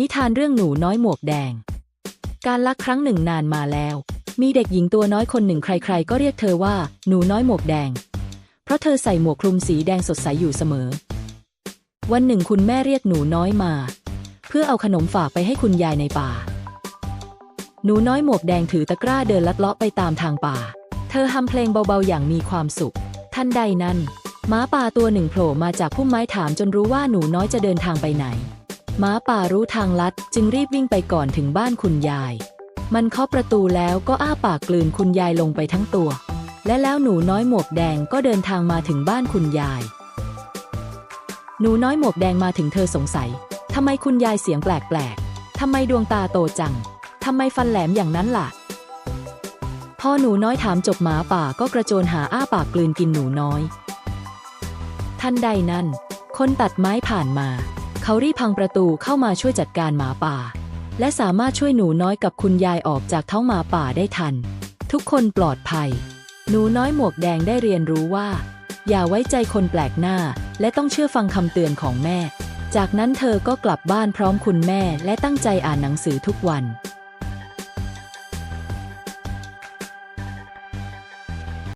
นิทานเรื่องหนูน้อยหมวกแดง การลักครั้งหนึ่งนานมาแล้ว มีเด็กหญิงตัวน้อยคนหนึ่งใครๆ ก็เรียกเธอว่าหนูน้อยหมวกแดง เพราะเธอใส่หมวกคลุมสีแดงสดใสอยู่เสมอ วันหนึ่งคุณแม่เรียกหนูน้อยมา เพื่อเอาขนมฝากไปให้คุณยายในป่า หนูน้อยหมวกแดงถือตะกร้าเดินลัดเลาะไปตามทางป่า เธอฮัมเพลงเบาๆอย่างมีความสุข ทันใดนั้นหม้าป่าตัวหนึ่งโผล่มาจากพุ่มไม้ถามจนรู้ว่าหนูน้อยจะเดินทางไปไหน ม้าป่ารู้ทางลัดจึงรีบวิ่งไปก่อนถึงบ้านคุณยาย มันเคาะประตูแล้วก็อ้าปากกลืนคุณยายลงไปทั้งตัว และแล้วหนูน้อยหมวกแดงก็เดินทางมาถึงบ้านคุณยาย หนูน้อยหมวกแดงมาถึงเธอสงสัยทำไมคุณยายเสียงแปลกๆทำไมดวงตาโตจังทำไมฟันแหลมอย่างนั้นล่ะ พอหนูน้อยถามจบหมาป่าก็กระโจนหาอ้าปากกลืนกินหนูน้อย ทันใดนั้น คนตัดไม้ผ่านมา เขารีพังประตูเข้ามาช่วยจัดการหมาป่า และสามารถช่วยหนูน้อยกับคุณยายออกจากท้องหมาป่าได้ทัน ทุกคนปลอดภัย หนูน้อยหมวกแดงได้เรียนรู้ว่า อย่าไว้ใจคนแปลกหน้า และต้องเชื่อฟังคำเตือนของแม่ จากนั้นเธอก็กลับบ้านพร้อมคุณแม่และตั้งใจอ่านหนังสือทุกวัน